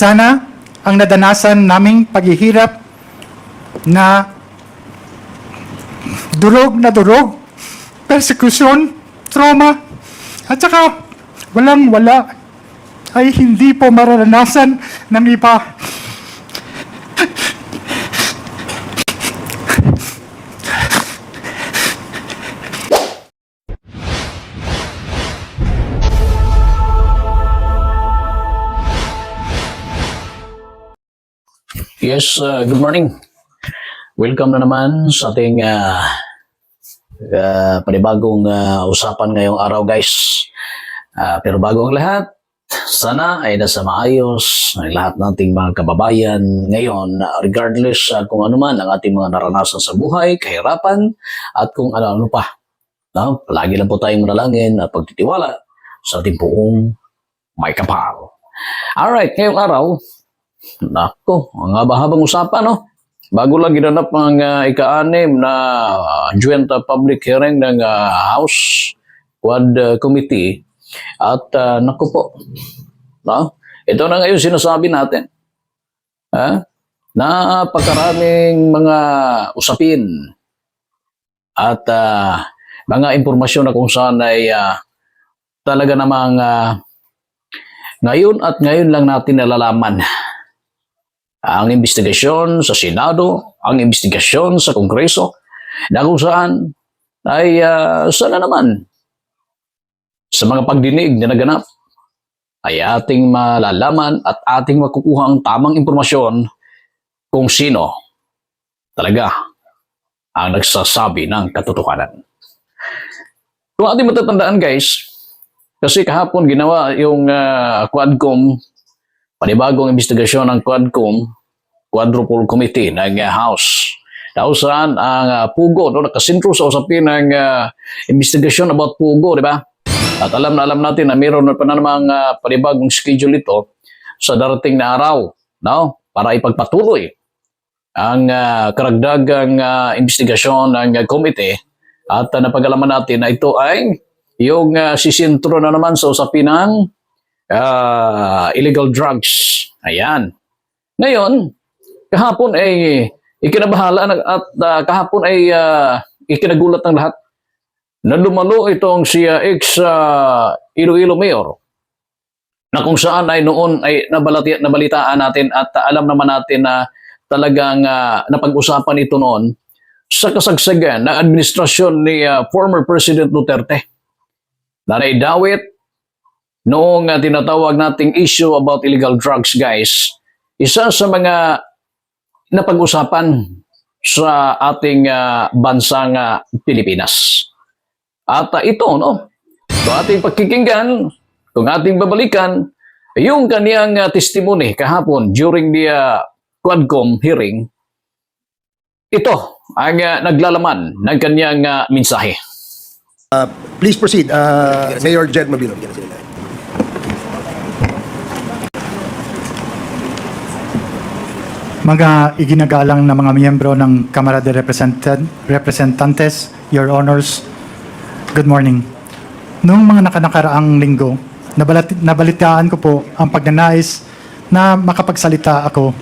Sana ang nadanasan naming paghihirap na durog na durog, persecution, trauma, at saka walang wala ay hindi po mararanasan ng iba. Yes, uh, good morning. Welcome na naman sa ating uh, uh, panibagong uh, usapan ngayong araw, guys. Uh, pero bago ang lahat, sana ay nasa maayos ang lahat nating mga kababayan ngayon, uh, regardless uh, kung ano man ang ating mga naranasan sa buhay, kahirapan, at kung ano-ano pa. No? Palagi lang po tayong manalangin at pagtitiwala sa ating buong may kapal. Alright, ngayong araw, Nako, ang haba-habang usapan, no? Bago lang ginanap ang uh, ika-anim na uh, joint uh, public hearing ng uh, House Quad uh, Committee. At uh, naku po, no? ito na ngayon sinasabi natin. Ha? Napakaraming mga usapin at uh, mga impormasyon na kung saan ay uh, talaga namang uh, ngayon at ngayon lang natin nalalaman ang investigasyon sa Senado, ang investigasyon sa Kongreso, na kung saan ay uh, sana naman sa mga pagdinig na naganap ay ating malalaman at ating makukuha ang tamang impormasyon kung sino talaga ang nagsasabi ng katotohanan. Kung ating matatandaan guys, kasi kahapon ginawa yung uh, Quadcom panibagong investigasyon ng Quadcom, Quadruple Committee ng uh, House. Daw saan ang uh, Pugo, no, nakasintro sa usapin ng uh, investigasyon about Pugo, di ba? At alam na alam natin na mayroon pa na namang uh, panibagong schedule ito sa darating na araw, no? Para ipagpatuloy ang uh, karagdagang uh, investigasyon ng uh, komite at uh, napag-alaman natin na ito ay yung uh, sisintro na naman sa usapin ng uh, illegal drugs. Ayan. Ngayon, kahapon ay ikinabahala na- at uh, kahapon ay uh, ikinagulat ng lahat na lumalo itong si uh, ex uh, Iloilo Mayor na kung saan ay noon ay nabalati, nabalitaan natin at uh, alam naman natin na talagang uh, napag-usapan ito noon sa kasagsagan ng administrasyon ni uh, former President Duterte na naidawit noong uh, tinatawag nating issue about illegal drugs, guys, isa sa mga napag-usapan sa ating uh, bansang uh, Pilipinas. At uh, ito, no, kung ating pakikinggan, kung ating babalikan, yung kaniyang uh, testimony kahapon during the uh, Quadcom hearing, ito ang uh, naglalaman ng kaniyang uh, mensahe. Please proceed, uh, Mayor Jed Mabilo. Mga iginagalang na mga miyembro ng Kamara de Representan- Representantes, Your Honors, good morning. Noong mga nakanakaraang linggo, nabalitaan ko po ang pagnanais na makapagsalita ako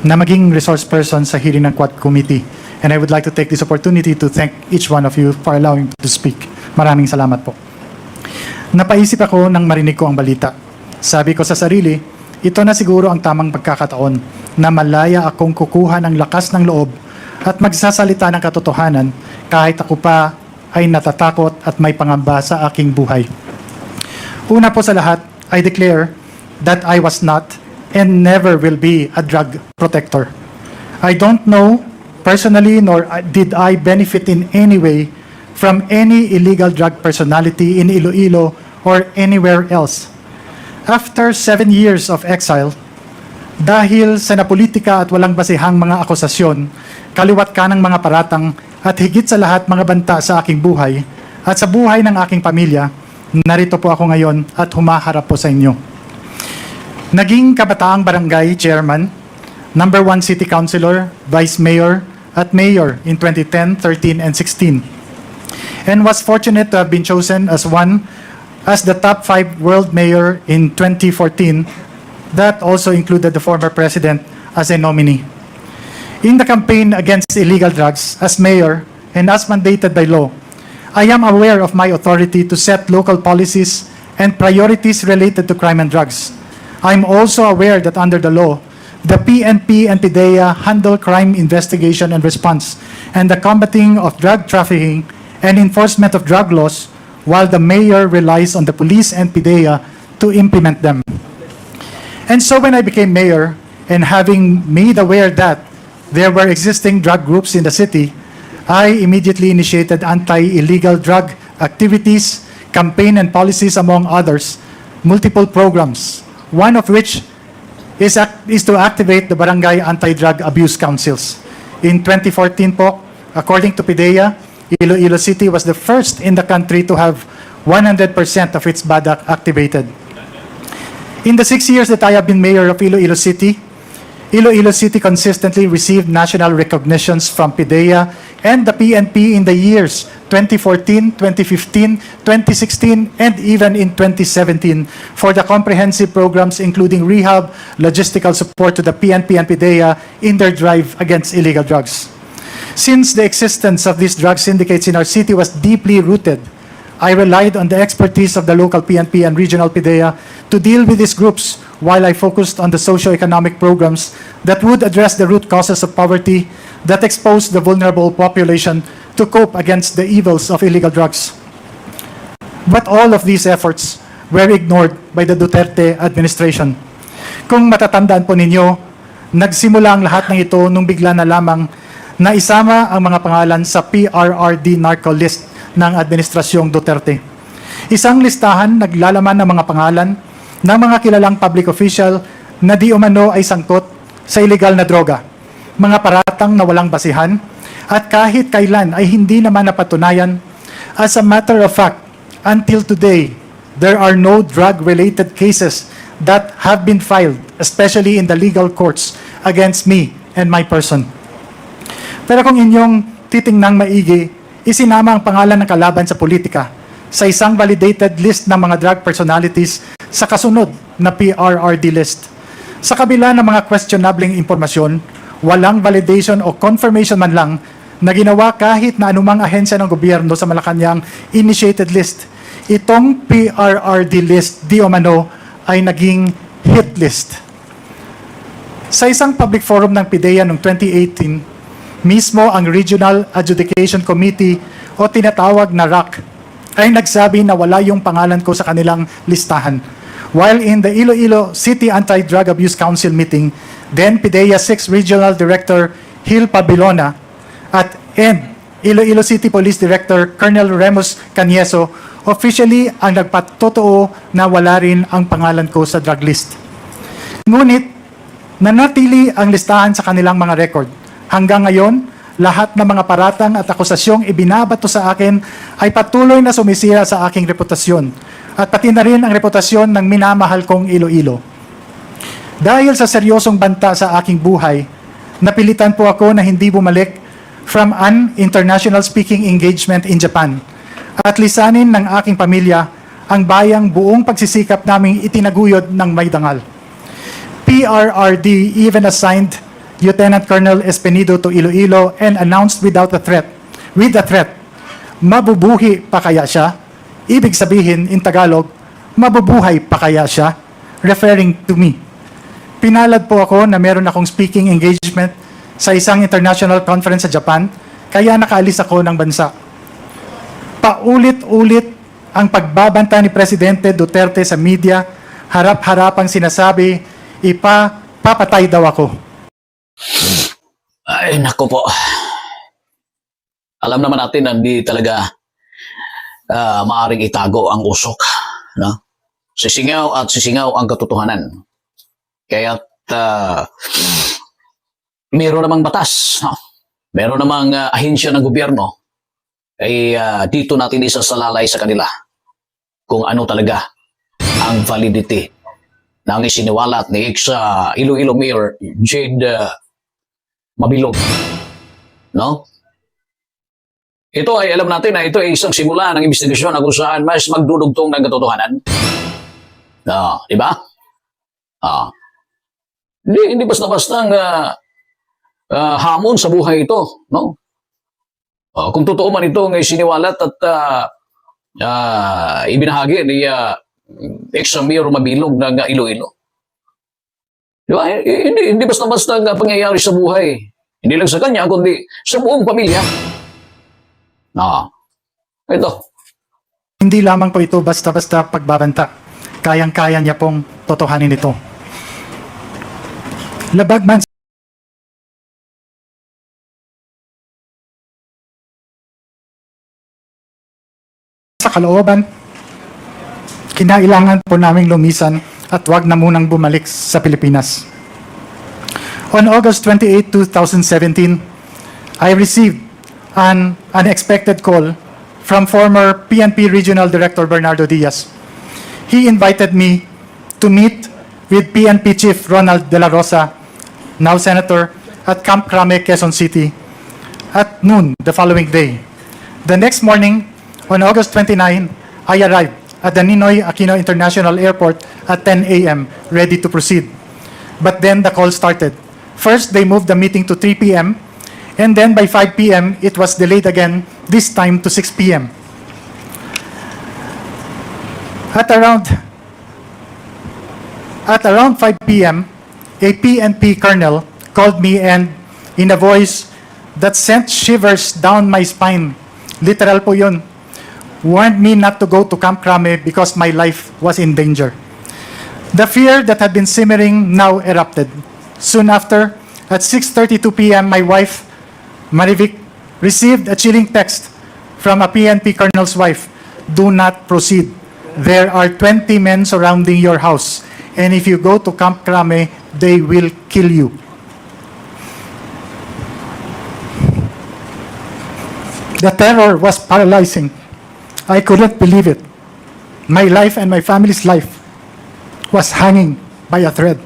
na maging resource person sa hearing ng Quad Committee. And I would like to take this opportunity to thank each one of you for allowing to speak. Maraming salamat po. Napaisip ako nang marinig ko ang balita. Sabi ko sa sarili, ito na siguro ang tamang pagkakataon na malaya akong kukuha ng lakas ng loob at magsasalita ng katotohanan kahit ako pa ay natatakot at may pangamba sa aking buhay. Una po sa lahat, I declare that I was not and never will be a drug protector. I don't know personally nor did I benefit in any way from any illegal drug personality in Iloilo or anywhere else. After seven years of exile, dahil sa napolitika at walang basihang mga akusasyon, kaliwat ka ng mga paratang at higit sa lahat mga banta sa aking buhay at sa buhay ng aking pamilya, narito po ako ngayon at humaharap po sa inyo. Naging kabataang barangay chairman, number one city councilor, vice mayor, at mayor in 2010, 13, and 16. And was fortunate to have been chosen as one as the top five world mayor in 2014 that also included the former president as a nominee. In the campaign against illegal drugs, as mayor and as mandated by law, I am aware of my authority to set local policies and priorities related to crime and drugs. I'm also aware that under the law, the PNP and PIDEA handle crime investigation and response and the combating of drug trafficking and enforcement of drug laws, while the mayor relies on the police and PIDEA to implement them. And so when I became mayor, and having made aware that there were existing drug groups in the city, I immediately initiated anti-illegal drug activities, campaign and policies among others, multiple programs, one of which is, is to activate the Barangay Anti-Drug Abuse Councils. In 2014 po, according to PIDEA, Iloilo City was the first in the country to have 100% of its BADAC activated. In the six years that I have been mayor of Iloilo City, Iloilo City consistently received national recognitions from PIDEA and the PNP in the years 2014, 2015, 2016, and even in 2017 for the comprehensive programs including rehab, logistical support to the PNP and PIDEA in their drive against illegal drugs. Since the existence of these drug syndicates in our city was deeply rooted, I relied on the expertise of the local PNP and regional PIDEA to deal with these groups while I focused on the socio-economic programs that would address the root causes of poverty that expose the vulnerable population to cope against the evils of illegal drugs. But all of these efforts were ignored by the Duterte administration. Kung matatandaan po ninyo, nagsimula ang lahat ng ito nung bigla na lamang na isama ang mga pangalan sa PRRD narco list ng Administrasyong Duterte. Isang listahan naglalaman ng mga pangalan ng mga kilalang public official na di umano ay sangkot sa illegal na droga, mga paratang na walang basihan, at kahit kailan ay hindi naman napatunayan. As a matter of fact, until today, there are no drug-related cases that have been filed, especially in the legal courts, against me and my person. Pero kung inyong titingnang maigi, isinama ang pangalan ng kalaban sa politika sa isang validated list ng mga drug personalities sa kasunod na PRRD list. Sa kabila ng mga questionabling impormasyon, walang validation o confirmation man lang na ginawa kahit na anumang ahensya ng gobyerno sa Malacanang initiated list. Itong PRRD list di umano ay naging hit list. Sa isang public forum ng PIDEA noong 2018, mismo ang Regional Adjudication Committee o tinatawag na RAC ay nagsabi na wala yung pangalan ko sa kanilang listahan. While in the Iloilo City Anti-Drug Abuse Council meeting, then PIDEA 6 Regional Director Hil Pabilona at and Iloilo City Police Director Colonel Remus Canieso officially ang nagpatotoo na wala rin ang pangalan ko sa drug list. Ngunit, nanatili ang listahan sa kanilang mga record. Hanggang ngayon, lahat ng mga paratang at akusasyong ibinabato sa akin ay patuloy na sumisira sa aking reputasyon at pati na rin ang reputasyon ng minamahal kong Iloilo. Dahil sa seryosong banta sa aking buhay, napilitan po ako na hindi bumalik from an international speaking engagement in Japan at lisanin ng aking pamilya ang bayang buong pagsisikap naming itinaguyod ng may. PRRD even assigned Lieutenant Colonel Espenido to Iloilo and announced without a threat, with a threat, mabubuhi pa kaya siya? Ibig sabihin, in Tagalog, mabubuhay pa kaya siya? Referring to me. Pinalad po ako na meron akong speaking engagement sa isang international conference sa Japan, kaya nakaalis ako ng bansa. Paulit-ulit ang pagbabanta ni Presidente Duterte sa media, harap-harapang sinasabi, ipa, papatay daw ako. Ay, nako po. Alam naman natin na hindi talaga ah, maaring itago ang usok. No? Sisingaw at sisingaw ang katotohanan. Kaya meron namang batas. No? Meron namang ah, ahensya ng gobyerno. Ay ah, dito natin isasalalay sa kanila kung ano talaga ang validity ng isiniwalat ni Iksa Iloilo Mayor Jade ah, mabilog. No? Ito ay alam natin na ito ay isang simula ng investigasyon na kung saan mas magdudugtong ng katotohanan. No, di ba? Ah. Hindi, hindi basta-basta ang ah, ah, hamon sa buhay ito, no? Ah, kung totoo man ito ng siniwalat at ah, ah, ibinahagi ni uh, ex-mayor Mabilog ng ah, Iloilo. Di ba? Eh, eh, Hindi, hindi basta-basta ang pangyayari sa buhay. Hindi lang sa kanya, kundi sa buong pamilya. Ah, ito. Hindi lamang po ito basta-basta pagbabanta. Kayang-kaya niya pong totohanin ito. Labag man sa kalooban, kinailangan po naming lumisan at wag na munang bumalik sa Pilipinas. On August 28, 2017, I received an unexpected call from former PNP Regional Director Bernardo Diaz. He invited me to meet with PNP Chief Ronald De La Rosa, now Senator, at Camp Crame, Quezon City, at noon the following day. The next morning, on August 29, I arrived at the Ninoy Aquino International Airport at 10 a.m., ready to proceed. But then the call started. First, they moved the meeting to 3 p.m., and then by 5 p.m., it was delayed again, this time to 6 p.m. At around at around 5 p.m., a PNP colonel called me and in a voice that sent shivers down my spine, literal po yun, warned me not to go to Camp Krame because my life was in danger. The fear that had been simmering now erupted. Soon after, at 6.32 p.m., my wife, Marivic, received a chilling text from a PNP colonel's wife. Do not proceed. There are 20 men surrounding your house. And if you go to Camp Krame, they will kill you. The terror was paralyzing. I couldn't believe it. My life and my family's life was hanging by a thread.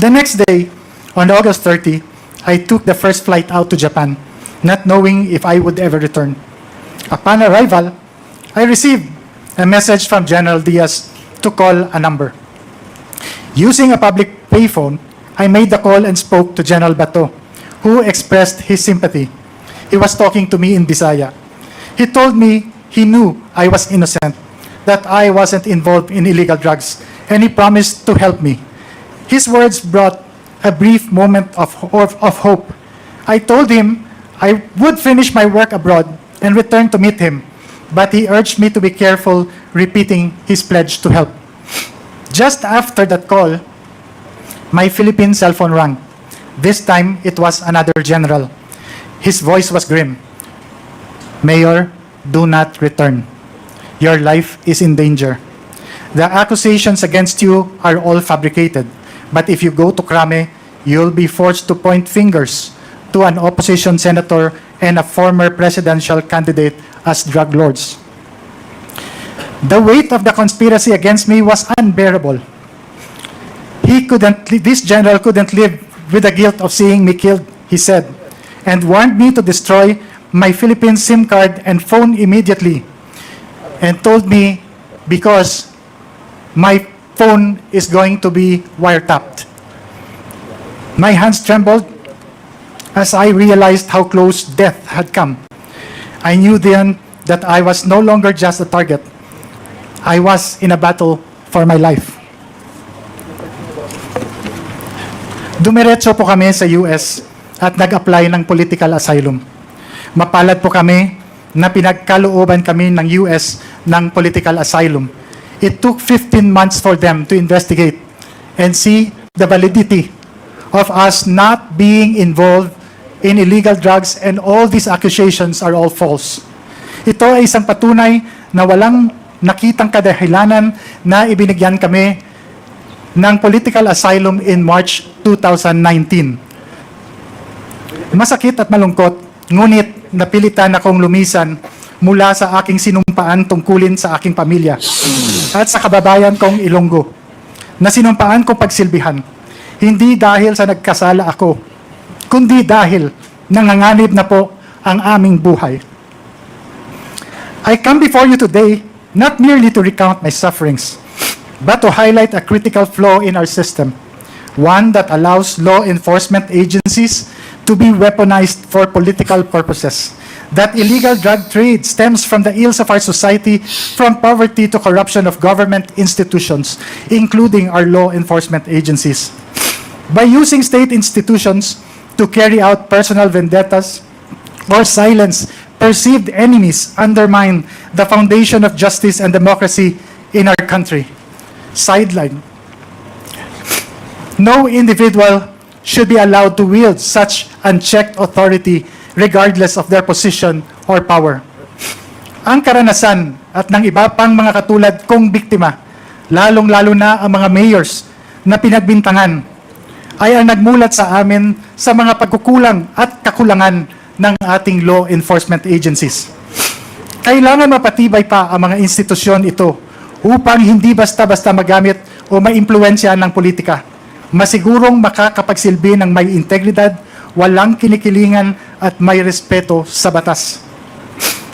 The next day, on August 30, I took the first flight out to Japan, not knowing if I would ever return. Upon arrival, I received a message from General Diaz to call a number. Using a public payphone, I made the call and spoke to General Bato, who expressed his sympathy. He was talking to me in Bisaya. He told me he knew I was innocent, that I wasn't involved in illegal drugs, and he promised to help me. His words brought a brief moment of, of, of hope. I told him I would finish my work abroad and return to meet him, but he urged me to be careful, repeating his pledge to help. Just after that call, my Philippine cell phone rang. This time, it was another general. His voice was grim. Mayor, do not return. Your life is in danger. The accusations against you are all fabricated. But if you go to Krame, you'll be forced to point fingers to an opposition senator and a former presidential candidate as drug lords. The weight of the conspiracy against me was unbearable. He couldn't, this general couldn't live with the guilt of seeing me killed, he said, and warned me to destroy my Philippine SIM card and phone immediately, and told me because my phone is going to be wiretapped. My hands trembled as I realized how close death had come. I knew then that I was no longer just a target. I was in a battle for my life. Dumiretso po kami sa US at nag-apply ng political asylum. Mapalad po kami na pinagkalooban kami ng US ng political asylum. It took 15 months for them to investigate and see the validity of us not being involved in illegal drugs and all these accusations are all false. Ito ay isang patunay na walang nakitang kadahilanan na ibinigyan kami ng political asylum in March 2019. Masakit at malungkot, ngunit napilitan akong lumisan mula sa aking sinumpaan tungkulin sa aking pamilya at sa kababayan kong Ilonggo na sinumpaan kong pagsilbihan. Hindi dahil sa nagkasala ako, kundi dahil nanganganib na po ang aming buhay. I come before you today not merely to recount my sufferings, but to highlight a critical flaw in our system. one that allows law enforcement agencies to be weaponized for political purposes. That illegal drug trade stems from the ills of our society, from poverty to corruption of government institutions, including our law enforcement agencies. By using state institutions to carry out personal vendettas or silence perceived enemies undermine the foundation of justice and democracy in our country. Sideline. No individual should be allowed to wield such unchecked authority regardless of their position or power. Ang karanasan at ng iba pang mga katulad kong biktima, lalong-lalo na ang mga mayors na pinagbintangan, ay ang nagmulat sa amin sa mga pagkukulang at kakulangan ng ating law enforcement agencies. Kailangan mapatibay pa ang mga institusyon ito upang hindi basta-basta magamit o maimpluwensya ng politika. Masigurong makakapagsilbi ng may integridad, walang kinikilingan at may respeto sa batas.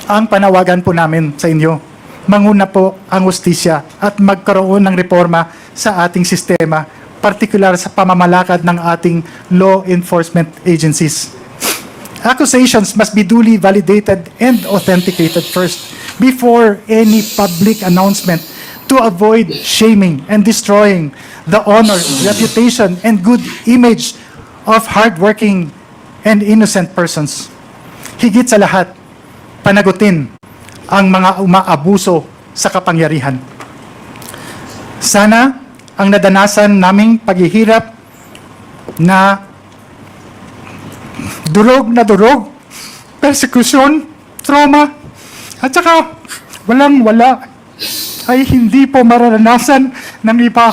Ang panawagan po namin sa inyo, manguna po ang ustisya at magkaroon ng reforma sa ating sistema, partikular sa pamamalakad ng ating law enforcement agencies. Accusations must be duly validated and authenticated first before any public announcement to avoid shaming and destroying the honor, reputation, and good image of hardworking and innocent persons. Higit sa lahat, panagutin ang mga umaabuso sa kapangyarihan. Sana ang nadanasan naming paghihirap na durog na durog, persecution, trauma, at saka walang wala ay hindi po mararanasan ng iba.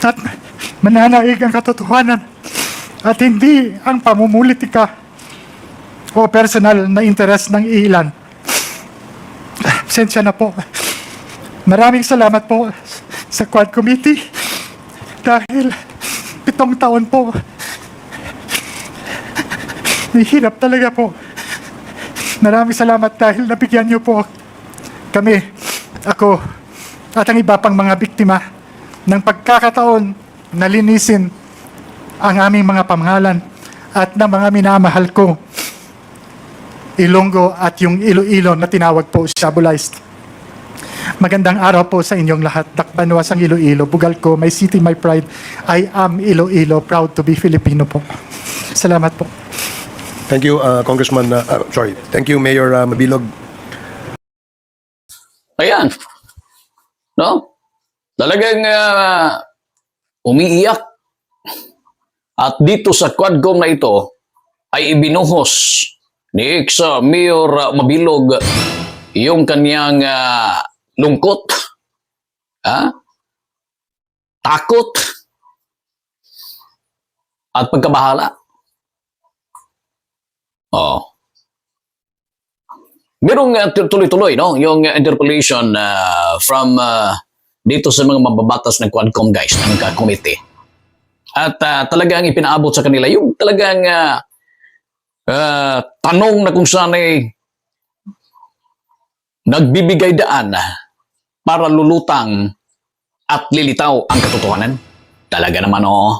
At mananaig ang katotohanan at hindi ang pamumulitika o personal na interes ng ilan. Sensya na po. Maraming salamat po sa Quad Committee dahil pitong taon po. Nahihirap talaga po. Maraming salamat dahil nabigyan niyo po kami, ako, at ang iba pang mga biktima ng pagkakataon na linisin ang aming mga pamahalan at ng mga minamahal ko Ilonggo at yung Iloilo na tinawag po Shabulized. Magandang araw po sa inyong lahat. Dakbanwas ang Iloilo. Bugal ko, my city, my pride. I am Iloilo, proud to be Filipino po. Salamat po. Thank you, uh, Congressman, uh, uh, sorry. Thank you, Mayor uh, Mabilog. Ayan. No? Talagang ah, umiiyak. At dito sa Quadcom na ito ay ibinuhos ni ex ah, Mayor ah, Mabilog yung kanyang ah, lungkot, ah, takot, at pagkabahala. Oh. Merong uh, tuloy-tuloy, no? Yung uh, interpolation uh, from uh, dito sa mga mababatas ng Quadcom guys, ng uh, committee. At uh, talagang ipinaabot sa kanila yung talagang uh, uh, tanong na kung saan ay nagbibigay daan para lulutang at lilitaw ang katotohanan. Talaga naman, oo.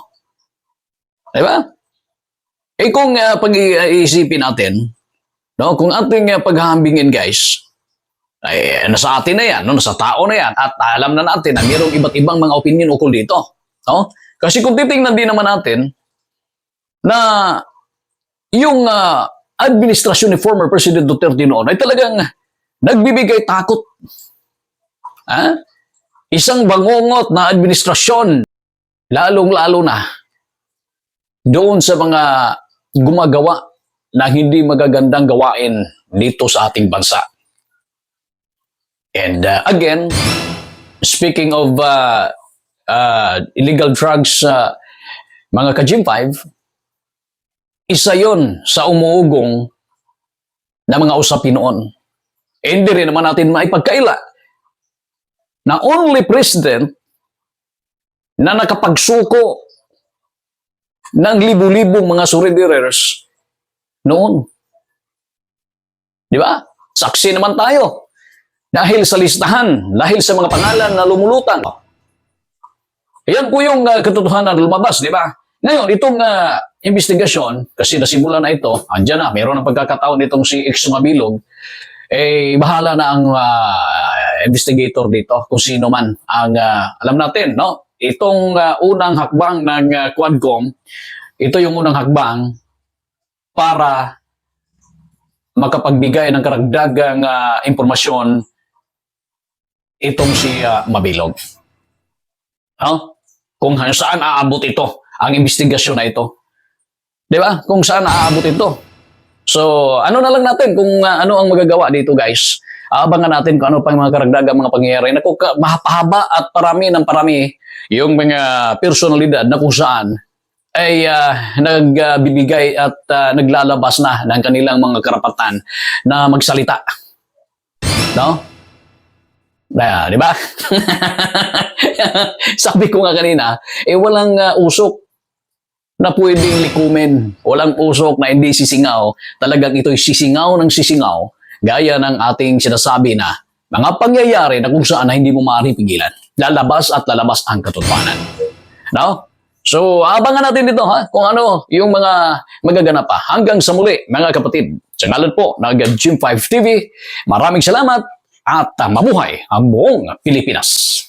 Diba? Eh kung uh, pag-iisipin natin, no, kung ating uh, paghahambingin guys, ay nasa atin na yan, no, nasa tao na yan, at alam na natin na mayroong iba't ibang mga opinion ukol dito. No? Kasi kung titingnan din naman natin na yung uh, administrasyon ni former President Duterte noon ay talagang nagbibigay takot. Ha? Isang bangungot na administrasyon, lalong-lalo na doon sa mga gumagawa na hindi magagandang gawain dito sa ating bansa. And uh, again, speaking of uh, uh, illegal drugs, uh, mga ka-Gym 5, isa yon sa umuugong na mga usapin noon. Hindi rin naman natin maipagkaila na only president na nakapagsuko ng libu-libong mga surrenderers noon. Di ba? Saksi naman tayo. Dahil sa listahan, dahil sa mga pangalan na lumulutang. Yan po yung uh, katotohanan na lumabas, di ba? Ngayon, itong uh, investigasyon, kasi nasimula na ito, andyan na, mayroon ng pagkakataon itong si X Mabilog, eh, bahala na ang ah, investigator dito, kung sino man ang, ah, alam natin, no? Itong ah, unang hakbang ng ah, Quadcom, ito yung unang hakbang para makapagbigay ng karagdagang ah, impormasyon itong si ah, Mabilog. No? Kung saan aabot ito, ang investigasyon na ito. Di ba? Kung saan aabot ito. So, ano na lang natin kung ah, ano ang magagawa dito, guys. Aabangan natin kung ano pang mga karagdagang mga pangyayari na kung ka- mahapahaba at parami ng parami yung mga personalidad na kung saan ay ah, nagbibigay at ah, naglalabas na ng kanilang mga karapatan na magsalita. No? Na, di ba? Sabi ko nga kanina, eh walang ah, usok na pwedeng likumin. Walang usok na hindi sisingaw. Talagang ito'y sisingaw ng sisingaw. Gaya ng ating sinasabi na mga pangyayari na kung saan na hindi mo maaari pigilan. Lalabas at lalabas ang katotohanan. No? So, abangan natin dito ha, kung ano yung mga magaganap pa. Hanggang sa muli, mga kapatid. Sa ngalan po ng Gym 5 TV, maraming salamat at mabuhay ang buong Pilipinas.